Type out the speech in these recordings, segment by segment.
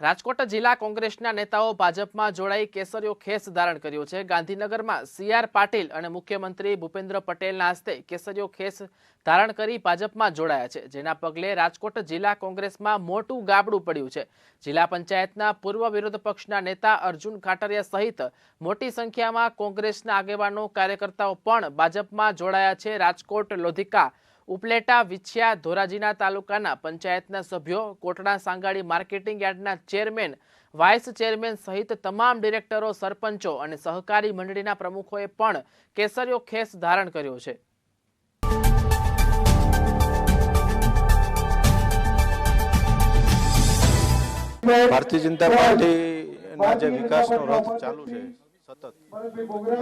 રાજકોટ જિલ્લા કોંગ્રેસના નેતાઓ ભાજપમાં જોડાઈ કેસરીયો ખેસ ધારણ કર્યો છે. ગાંધીનગરમાં સી આર પાટીલ અને મુખ્યમંત્રી ભૂપેન્દ્ર પટેલના હસ્તે કેસરીયો ખેસ ધારણ કરી ભાજપમાં જોડાયા છે. જેના પગલે રાજકોટ જિલ્લા કોંગ્રેસમાં મોટું ગાબડું પડ્યું છે. જિલ્લા પંચાયતના પૂર્વ વિરોધ પક્ષના નેતા અર્જુન ખાટરિયા સહિત મોટી સંખ્યામાં કોંગ્રેસના આગેવાનો કાર્યકર્તાઓ પણ ભાજપમાં જોડાયા છે. રાજકોટ લોધિકા ઉપલેટા, વિછિયા, ધોરાજીના તાલુકાના પંચાયતના સભ્યો, કોટડા સાંગાડી માર્કેટિંગ યાર્ડના ચેરમેન, વાઇસ ચેરમેન સહિત તમામ ડિરેક્ટરો, સરપંચો અને સહકારી મંડળીના પ્રમુખોએ પણ કેસરીયો ખેસ ધારણ કર્યો છે. ભારતીય જનતા પાર્ટીના જે વિકાસનો રથ ચાલુ છે, સતત,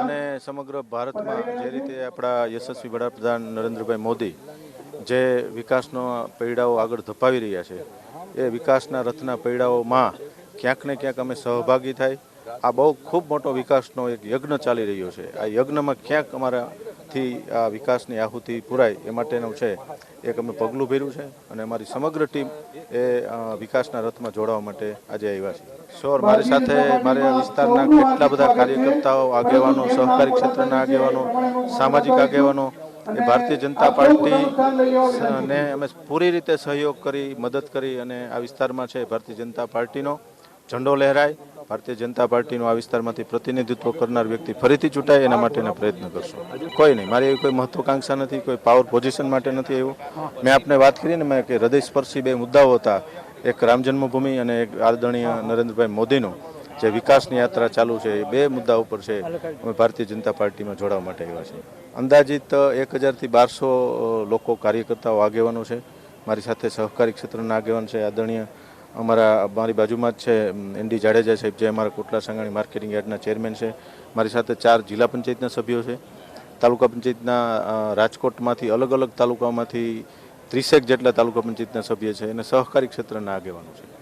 અને સમગ્ર ભારતમાં જે રીતે આપણા યશસ્વી વડાપ્રધાન નરેન્દ્રભાઈ મોદી જે વિકાસનો પૈડાઓ આગળ ધપાવી રહ્યા છે, એ વિકાસના રથના પૈડાઓમાં ક્યાંક ને ક્યાંક અમે સહભાગી થાય. આ બહુ ખૂબ મોટો વિકાસનો એક યજ્ઞ ચાલી રહ્યો છે. આ યજ્ઞમાં ક્યાંક અમારાથી આ વિકાસની આહુતિ પૂરાય એ માટેનું છે, એક અમે પગલું ભર્યું છે અને અમારી સમગ્ર ટીમ એ વિકાસના રથમાં જોડાવા માટે આજે આવ્યા છે. સોર મારી સાથે મારે વિસ્તારના કેટલા બધા કાર્યકર્તાઓ, આગેવાનો, સહકારી ક્ષેત્રના આગેવાનો, સામાજિક આગેવાનો એ ભારતીય જનતા પાર્ટી ને અમે પૂરી રીતે સહયોગ કરી મદદ કરી અને આ વિસ્તારમાં છે ભારતીય જનતા પાર્ટીનો ઝંડો લહેરાય. ભારતીય જનતા પાર્ટીનું આ વિસ્તારમાંથી પ્રતિનિધિત્વ કરનાર વ્યક્તિ ફરીથી ચૂંટાય એના માટેના પ્રયત્ન કરશું. કોઈ નહીં મારી એવી કોઈ મહત્વાકાંક્ષા નથી કોઈ પાવર પોઝિશન માટે નથી એવું. મેં આપને વાત કરીને મેં કે હૃદયસ્પર્શી બે મુદ્દાઓ હતા. એક રામ જન્મભૂમિ અને એક આદરણીય નરેન્દ્રભાઈ મોદીનું. જે વિકાસની યાત્રા ચાલુ છે એ બે મુદ્દા ઉપર છે અમે ભારતીય જનતા પાર્ટીમાં જોડાવા માટે આવ્યા છીએ. અંદાજિત એક હજારથી બારસો લોકો કાર્યકર્તાઓ આગેવાનો છે. મારી સાથે સહકારી ક્ષેત્રના આગેવાન છે આદરણીય અમારા મારી બાજુમાં જ છે એનડી જાડેજા સાહેબ જે અમારા કોટલા સંઘાણી માર્કેટિંગ યાર્ડના ચેરમેન છે. મારી સાથે ચાર જિલ્લા પંચાયતના સભ્યો છે. તાલુકા પંચાયતના રાજકોટમાંથી અલગ અલગ તાલુકામાંથી ત્રીસેક જેટલા તાલુકા પંચાયતના સભ્ય છે અને સહકારી ક્ષેત્રના આગેવાનો છે.